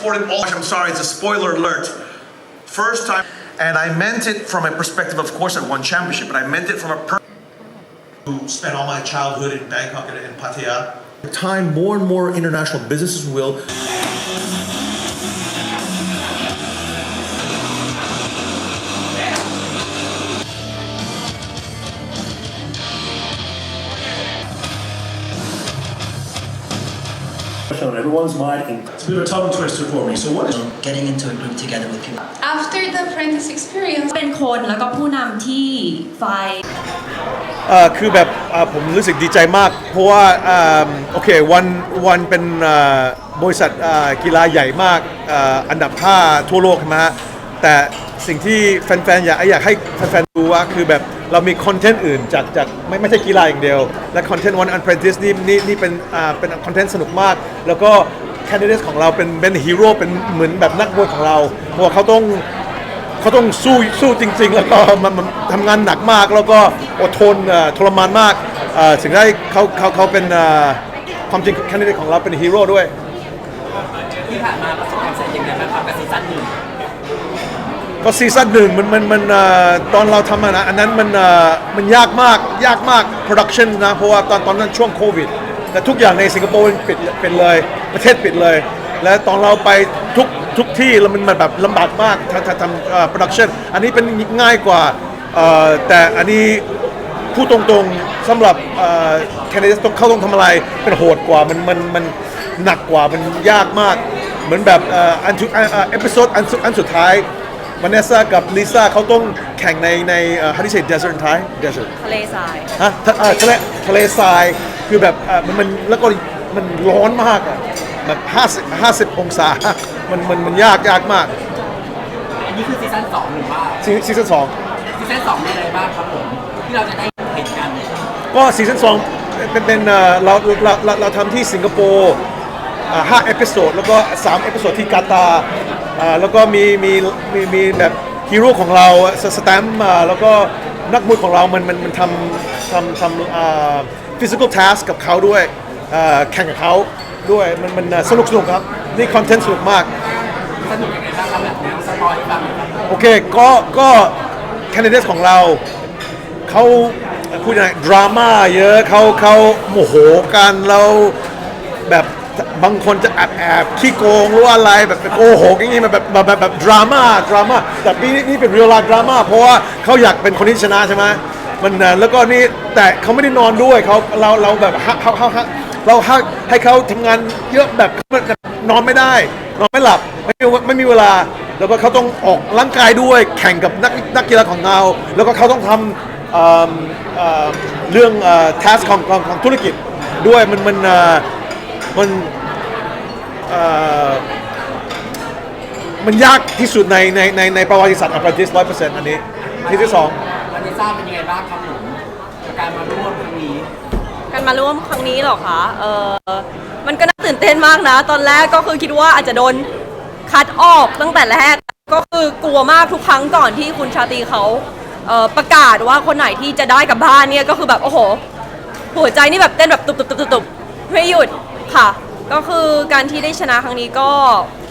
Exported all. I'm sorry, it's a spoiler alert. First time, and I meant it from a perspective. Of course, I won championship, but I meant it from a. Per- who spent all my childhood in Bangkok and in Pattaya. Time more and more international businesses will on everyone's mind. And it's a bit of a tongue twister for me. So what is getting into a group together with people. After the apprentice experience, เป็นคนแล้วก็ผู้นำที่ไฟเอ่อคือแบบเอ่อผมรู้สึกดีใจมาก เพราะว่าเอิ่มโอเควันวันเป็นเอ่อบริษัทเอ่อกีฬาใหญ่มากเอ่ออันดับ 5 ทั่วโลกใช่ไหมฮะแต่สิ่งที่แฟนๆ อยากอยากให้แฟนๆดูว่าคือแบบ เรามีคอนเทนต์อื่นจากจากไม่ไม่ใช่กีฬาอย่างเดียว และคอนเทนต์วันอัน r e ร i c e นี่นี่นี่เป็นอ่าเป็นคอนเทนต์สนุกมาก แล้วก็แคนดิเดตของเราเป็นเป็นฮีโร่เป็นเหมือนแบบนักบวชของเราเพราะว่าเขาต้องเขาต้องสู้สู้จริง ๆ แล้วก็มันมันทำงานหนักมาก แล้วก็อดทนเอ่อทรมานมากเอ่อถึงได้เขาเขาเขาเป็นเอ่อความจริงแคนดิเดตของเราเป็นฮีโร่ด้วย ที่ผ่านมาประสบความสำเร็จยังไงบ้างครับกับซีซั่นหนึ่ง ก็ซีซั่นหนึ่งมันมันมันตอนเราทำอันนั้นอันนั้นมันมันยากมากยากมากโปรดักชันนะเพราะว่าตอนตอนนั้นช่วงโควิด แต่ทุกอย่างในสิงคโปร์ปิดเปิดเลย ประเทศปิดเลย และตอนเราไปทุกทุกที่แล้วมันแบบลำบากมากถ้าทำโปรดักชันอันนี้เป็นง่ายกว่าแต่อันนี้พูดตรงๆสำหรับแคนดิเดตต้องเข้าต้องทำอะไรเป็นโหดกว่ามันมันมันหนักกว่ามันยากมาก เหมือนแบบอันทุกเอพิโซดอันสุดอันสุดท้าย มันเนซ่ากับลิซ่าเขาต้องแข่งในในเอ่อ how do you say desert ท้าย desert ทะเลทรายฮะทะเอ่อทะเลทะเลทรายคือแบบเอ่อมันมันแล้วก็มันร้อนมากอะแบบ50 50 องศา มันมันมันยากยากมากอันนี้คือซีซั่นสองหรือว่าซีซีซั่นสอง ซีซั่นสองมีอะไรบ้างครับผม ที่เราจะได้เห็นกัน ก็ซีซั่นสองเป็นเป็นเอ่อเราเราเราเราทำที่สิงคโปร์อ่า ห้าเอพิโซดแล้วก็สามเอพิโซดที่กาตาร์อ่าแล้วก็มีมีมีมีแบบฮีโร่ของเราสสแตมป์อ่าแล้วก็นักมวยของเรามันมันมันทำทำทำอ่า physical task กับเขาด้วยอ่าแข่งกับเขาด้วยมันมันอ่าสนุกสนุกครับ นี่คอนเทนต์สนุกมาก สนุกยังไงบ้างครับแบบแนวสปอยล์บ้างไหมครับโอเค ก็ก็แคนดิเดตของเรา เขาพูดยังไงดราม่าเยอะเขาเขาโมโหกันแล้วแบบ บางคนจะแอบแอบขี้โกงหรืออะไรแบบโกหกอย่างงี้แบบแบบแบบแบบแบบดราม่าดราม่าแต่ปีนี้นี่เป็นเรียลไลฟ์ดราม่าเพราะว่าเขาอยากเป็นคนที่ชนะใช่ไหมมันแล้วก็นี่แต่เขาไม่ได้นอนด้วยเขาเราเราแบบฮะเขาเขาเขาเราให้ให้เขาทำงานเยอะแบบนอนไม่ได้ นอนไม่หลับไม่มีไม่มีเวลา แล้วก็เขาต้องออกร่างกายด้วยแข่งกับนักนักกีฬาของเรา แล้วก็เขาต้องทำเอิ่มเอ่อเรื่องทัสของของของธุรกิจด้วยมันมันเอ่อ มันเอ่อมันยากที่สุดในในในในประวัติศาสตร์อัปเดตร้อยเปอร์เซ็นต์อันนี้ที่ที่สองวันนี้ทราบเป็นยังไงบ้างครับผมกับการมาร่วมครั้งนี้ การมาร่วมครั้งนี้เหรอคะเออมันก็น่าตื่นเต้นมากนะ ตอนแรกก็คือคิดว่าอาจจะโดนคัดออกตั้งแต่แรกก็คือกลัวมากทุกครั้งก่อนที่คุณชาตรีเขาเอ่อประกาศว่าคนไหนที่จะได้กลับบ้านเนี่ยก็คือแบบโอ้โหหัวใจนี่แบบเต้นแบบตุบตุบตุบตุบตุบไม่หยุด ค่ะ ก็คือการที่ได้ชนะครั้งนี้ก็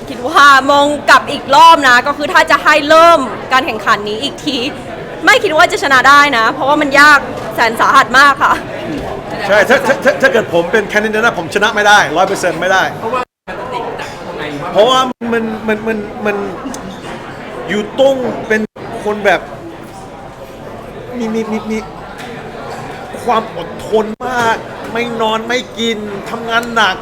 คิดว่ามองกลับอีกรอบนะ ก็คือถ้าจะให้เริ่มการแข่งขันนี้อีกที ไม่คิดว่าจะชนะได้นะ เพราะว่ามันยากแสนสาหัสมากค่ะ ใช่ถ้าถ้าถ้าถ้าเกิดผมเป็นแคนดิเดตนะผมชนะไม่ได้ร้อยเปอร์เซ็นต์ไม่ได้ เพราะว่ามันจะติดจากตรงไหนว่าเพราะว่ามันมันมันมันอยู่ต้องเป็นคนแบบ มีมีมีมี ความอดทนมาก ไม่นอนไม่กินทำงานหนัก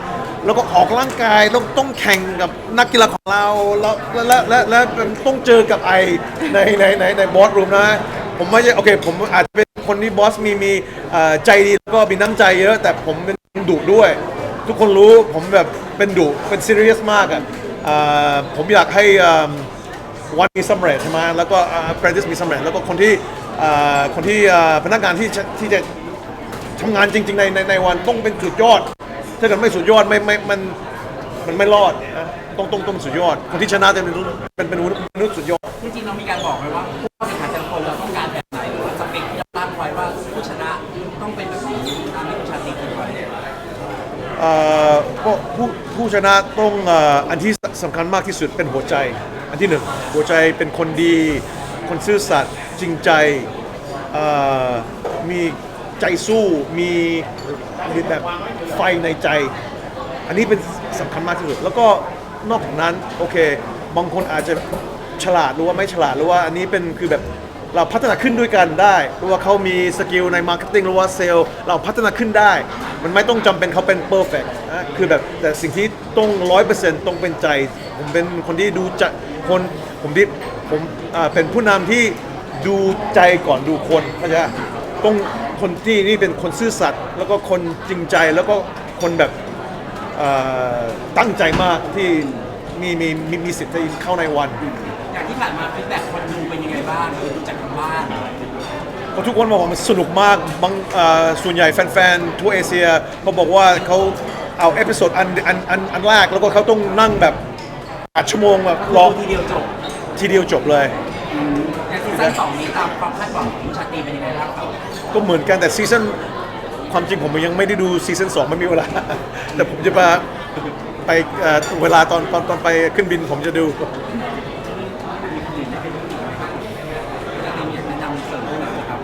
แล้วก็ออกร่างกายต้องต้องแข่งกับนักกีฬาของเราแล้วและและและและต้องเจอกับไอในในในในบอสรูมนะ ผมไม่ใช่โอเค ผมอาจจะเป็นคนที่บอสมีมีเอ่อใจดีแล้วก็มีน้ำใจเยอะ แต่ผมเป็นดุด้วย ทุกคนรู้ผมแบบเป็นดุเป็นซีเรียสมากอะเอ่อผมอยากให้เอิ่ม วันมีสำเร็จใช่ไหมแล้วก็เ p ร e ติสมีสำเร็จ แล้วก็คนที่เอ่อคนที่เอ่อพนักงานที่จะที่จะ ทำงานจริง ๆ ในในในวันต้องเป็นสุดยอด ถ้าเกิดไม่สุดยอดไม่ไม่มันมันไม่รอดนะต้องต้องต้องสุดยอด คนที่ชนะจะเป็นเป็นเป็นมนุษย์สุดยอด จริงๆเรามีการบอกไหมว่าผู้เข้าแข่งขันแต่ละคนเราต้องการแบบไหนหรือว่าสเปคที่เราตั้งไว้ว่าผู้ชนะต้องเป็นแบบนี้ตามที่ผู้ชาติคิดไว้เอ่อก็ผู้ผู้ชนะต้องเอ่ออันที่สำคัญมากที่สุดเป็นหัวใจ อันที่หนึ่งหัวใจเป็นคนดี คนซื่อสัตย์จริงใจเอ่อมี ใจสู้มีมีแบบไฟในใจ อันนี้เป็นสำคัญมากที่สุด แล้วก็นอกจากนั้นโอเค บางคนอาจจะฉลาดหรือว่าไม่ฉลาดหรือว่าอันนี้เป็นคือแบบเราพัฒนาขึ้นด้วยกันได้หรือว่าเขามีสกิลในมาร์เก็ตติ้งหรือว่าเซลล์เราพัฒนาขึ้นได้ มันไม่ต้องจำเป็นเขาเป็นเพอร์เฟกต์นะคือแบบแต่สิ่งที่ต้องร้อยเปอร์เซ็นต์ต้องเป็นใจ ผมเป็นคนที่ดูจะคนผมที่ผมอ่าเป็นผู้นำที่ดูใจก่อนดูคนเข้าใจปะต้อง คนที่นี่เป็นคนซื่อสัตย์แล้วก็คนจริงใจแล้วก็คนแบบเอ่อตั้งใจมากที่มีมีมีมีสิทธิ์ที่เข้าในวัน อย่างที่ผ่านมาฟีดแบ็กคนดูเป็นยังไงบ้างคือดูจากทางบ้านเพราะทุกคนบอกว่ามันสนุกมากบางเอ่อส่วนใหญ่แฟนๆทั่วเอเชียเขาบอกว่าเขาเอาเอพิโซดอันอันอันอันแรกแล้วก็เขาต้องนั่งแบบอัดชั่วโมงแบบรลอองทีเดียวจบทีเดียวจบเลยในซีซั่นสองนี้ตามความคาดหวังของคุณชาตรีเป็นยังไงบ้างครับ ก็เหมือนกันแต่ซีซั่นความจริงผมยังไม่ได้ดูซีซั่นสองไม่มีเวลา แต่ผมจะมาไปเอ่อเวลาตอนตอนตอนไปขึ้นบินผมจะดู ชาตรีอยากแนะนำเสริมเรื่องไหนครับ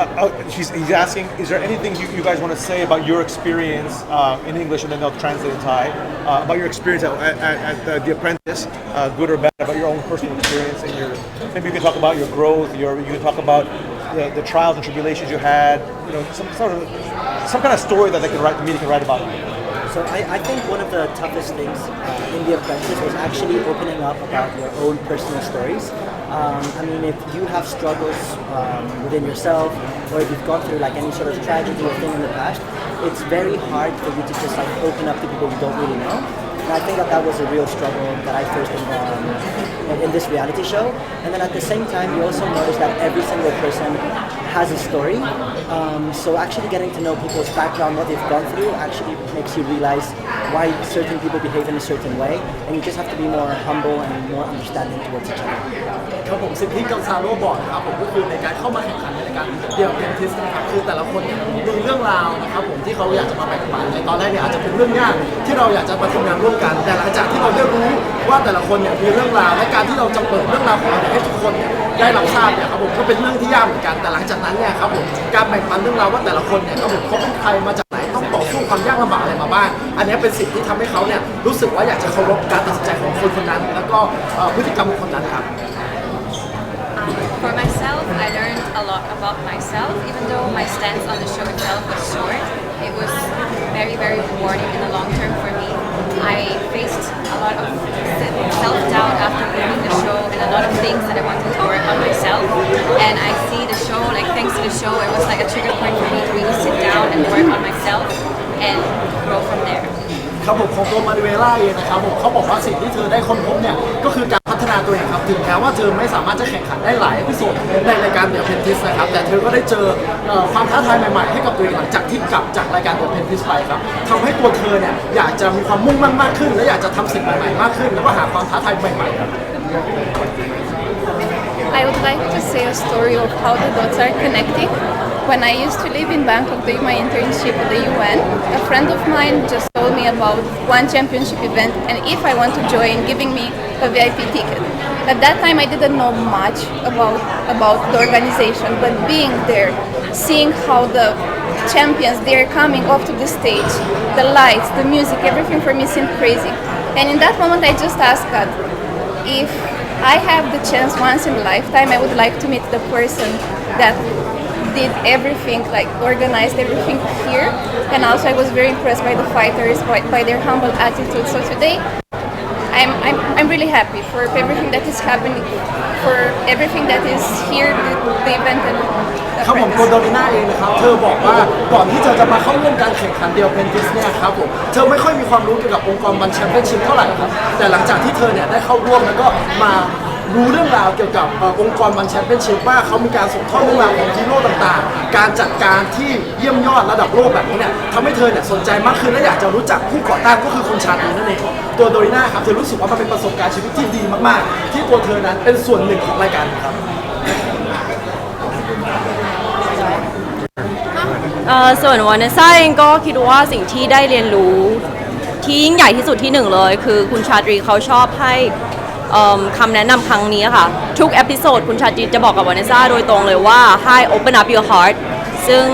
Uh, oh, he's, he's asking, is there anything you, you guys want to say about your experience uh, in English and then they'll translate in Thai uh, about your experience at, at, at the, the Apprentice, uh, good or bad, about your own personal experience and your maybe you can talk about your growth, your you can talk about the, the trials and tribulations you had, you know, some sort of some kind of story that they can write, the media can write about. So I, I think one of the toughest things uh, in The Apprentice was actually opening up about your own personal stories. Um, I mean, if you have struggles um, within yourself, or if you've gone through like any sort of tragedy or thing in the past, it's very hard for you to just like open up to people you don't really know. And I think that that was a real struggle that I faced in, um, in, this reality show. And then at the same time, you also notice that every single person has a story. Um, so actually getting to know people's background, what they've gone through, actually makes you realize why certain people behave in a certain way. And you just have to be more humble and more understanding towards each other. ครับผมสิ่งที่กังซาโร่บอกนะครับผมก็คือในการเข้ามาแข่งขันในรายการเดียวเพนทิสนะครับคือแต่ละคนเนี่ยมีเรื่องราวนะครับผมที่เขาอยากจะมาแบ่งปันในตอนแรกเนี่ยอาจจะเป็นเรื่องยากที่เราอยากจะมาทำงานร่วมกัน แต่หลังจากที่เราได้รู้ว่าแต่ละคนเนี่ยมีเรื่องราว และการที่เราจะเปิดเรื่องราวของเราเนี่ยให้ทุกคนเนี่ยได้รับทราบเนี่ยครับผมก็เป็นเรื่องที่ยากเหมือนกันแต่หลังจากนั้นเนี่ยครับผมการแบ่งปันเรื่องราวว่าแต่ละคนเนี่ยครับผมเขาเป็นใครมาจากไหน ต้องต่อสู้ความยากลำบากอะไรมาบ้าง อันนี้เป็นสิ่งที่ทำให้เขาเนี่ยรู้สึกว่าอยากจะเคารพการตัดสินใจของคนคนนั้น แล้วก็เอ่อพฤติกรรมของคนนั้นครับ For myself, I learned a lot about myself, even though my stance on the show itself was short. It was very, very rewarding in the long term for me. I faced a lot of self doubt after leaving the show and a lot of things that I wanted to work on myself. And I see the show, like thanks to the show, it was like a trigger point for me to really sit down and work on myself and grow from there. ครับผมของตัวมาริเว ล่าเองนะครับผมเขาบอกว่าสิ่งที่เธอได้ค้นพบเนี่ยก็คือการพัฒนาตัวเองครับถึงแม้ว่าเธอไม่สามารถจะแข่งขันได้หลายพิโซดในรายการเดอะเพนทิสนะครับแต่เธอก็ได้เจอเอ่อความท้าทายใหม่ๆให้กับตัวเองหลังจากที่กลับจากรายการเดอะเพนทิสไปครับทำให้ตัวเธอเนี่ยอยากจะมีความมุ่งมั่นมากขึ้น และอยากจะทำสิ่งใหม่ๆมากขึ้น แล้วก็หาความท้าทายใหม่ๆครับ I would like to say a story of how the dots are connecting. When I used to live in Bangkok doing my internship at the UN, a friend of mine just told me about one championship event and if I want to join, giving me a VIP ticket. At that time, I didn't know much about about the organization, but being there, seeing how the champions they are coming off to the stage, the lights, the music, everything for me seemed crazy. And in that moment, I just asked God, if I have the chance once in a lifetime, I would like to meet the person that did everything, like organized everything here. And also, I was very impressed by the fighters, by, by their humble attitude. So today, I'm, I'm, I'm really happy for everything that is happening, for everything that is here, the, the event and the ครับผมโก practice. โดริน่าเองนะครับ เธอบอกว่าก่อนที่เธอจะมาเข้าร่วมการแข่งขันเดียวเพนทิสเนี่ยครับผม เธอไม่ค่อยมีความรู้เกี่ยวกับองค์กรบันแชมเปี้ยนชิพเท่าไหร่ครับ แต่หลังจากที่เธอเนี่ยได้เข้าร่วมแล้วก็มา รู้เรื่องราวเกี่ยวกับเอ่อองค์กรบันแชมเปี้ยนชิพว่าเขามีการส่งทอดเรื่องราวของฮีโร่ต่างๆ การจัดการที่เยี่ยมยอดระดับโลกแบบนี้เนี่ยทำให้เธอเนี่ยสนใจมากขึ้นและอยากจะรู้จักผู้ก่อตั้งก็คือคุณชาตรีนั่นเองตัวโดริน่าครับเธอรู้สึกว่ามันเป็นประสบการณ์ชีวิตที่ดีมากๆ ที่ตัวเธอนั้นเป็นส่วนหนึ่งของรายการนี้ครับ เอ่อส่วนวานาซ่าเองก็คิดว่าสิ่งที่ได้เรียนรู้ ที่ยิ่งใหญ่ที่สุดที่หนึ่งเลย คือคุณชาตรีเขาชอบให้ เอิ่มคำแนะนำครั้งนี้ค่ะ ทุกเอพิโซดคุณชาตรีจะบอกกับวานิสซาโดยตรงเลยว่าให้ open up your heart ซึ่ง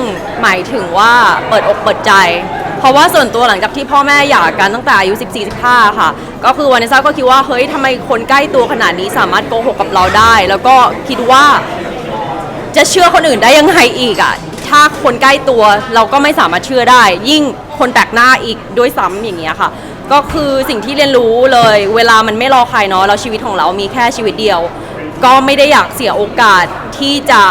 หมายถึงว่าเปิดอกเปิดใจ เพราะว่าส่วนตัวหลังจากที่พ่อแม่หย่ากันตั้งแต่อายุ 14-15 ค่ะ ก็คือวานิสซาก็คิดว่า เฮ้ยทำไมคนใกล้ตัวขนาดนี้สามารถโกหกกับเราได้ แล้วก็คิดว่าจะเชื่อคนอื่นได้ยังไงอีกอะ่ะถ้าคนใกล้ตัวเราก็ไม่สามารถเชื่อได้ ยิ่งคนแปลกหน้าอีกด้วยซ้ำอย่างเงี้ยค่ะ ก็คือสิ่งที่เรียนรู้เลย เวลามันไม่รอใครเนาะแล้วชีวิตของเรามีแค่ชีวิตเดียว ก็ไม่ได้อยากเสียโอกาสที่จะ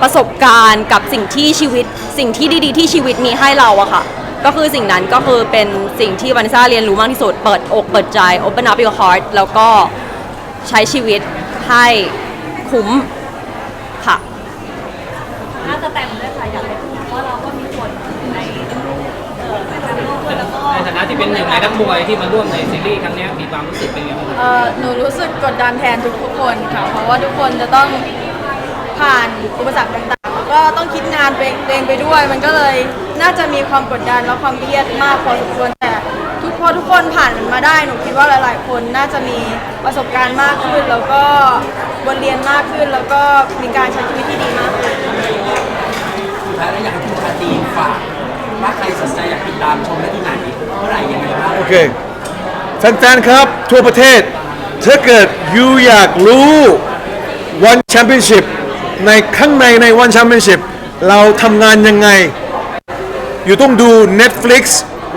ประสบการณ์กับสิ่งที่ชีวิต สิ่งที่ดีๆ ที่ชีวิตมีให้เราอะค่ะ ก็คือสิ่งนั้นก็คือเป็นสิ่งที่วานิซ่าเรียนรู้มากที่สุด เปิดอกเปิดใจ open up your heart แล้วก็ใช้ชีวิตให้คุ้มค่ะน่าจะแต่ง เป็นหนึ่งในนักมวยที่มาร่วมในซีรีส์ครั้งเนี้ยมีความรู้สึกเป็นยังไงบ้างเอ่อหนูรู้สึกกดดันแทนทุกๆคนค่ะ เพราะว่าทุกคนจะต้องผ่านอุปสรรคต่างๆ แล้วก็ต้องคิดงานตัวเองไปด้วย มันก็เลยน่าจะมีความกดดันและความเครียดมากพอสมควรแต่ทุกพอทุกคนผ่านมันมาได้ หนูคิดว่าหลาย ๆ คนน่าจะมีประสบการณ์มากขึ้น แล้วก็บทเรียนมากขึ้น แล้วก็มีการใช้ชีวิตที่ดีมากขึ้น สุดท้ายแล้วอยากให้คุณชาตรีฝาก ว่าใครสนใจอยากติดตามชมได้ที่ไหนเมื่อไหร่ยังไงบ้างโอเค แฟนๆ ครับ ทั่วประเทศ ถ้าเกิดยูอยากรู้ One Championship ในข้างในใน One Championship เราทำงานยังไง อยู่ต้องดู Netflix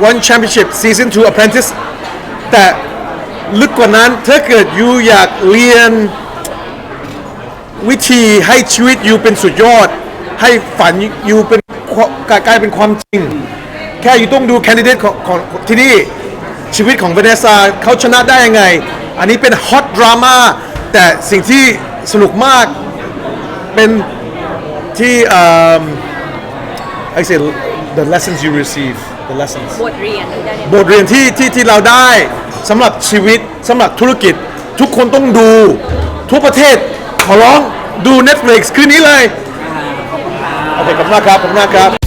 One Championship Season 2 Apprentice แต่ลึกกว่านั้นถ้าเกิดยูอยากเรียนวิธีให้ชีวิตยูเป็นสุดยอด ให้ฝันยูเป็น กลายเป็นความจริง แค่อยู่ต้องดูแคนดิเดตของของที่นี่ชีวิตของเวเนซาเขาชนะได้ยังไง อันนี้เป็นฮอตดราม่าแต่สิ่งที่สนุกมากเป็นที่เอิ่ม I say the lessons you receive the lessons บทเรียนที่ได้เรียนบทเรียนที่ที่ที่เราได้สำหรับชีวิตสำหรับธุรกิจ ทุกคนต้องดูทั่วประเทศขอร้องดู Netflix คืนนี้เลย โอเคขอบคุณมากครับขอบคุณมากครับ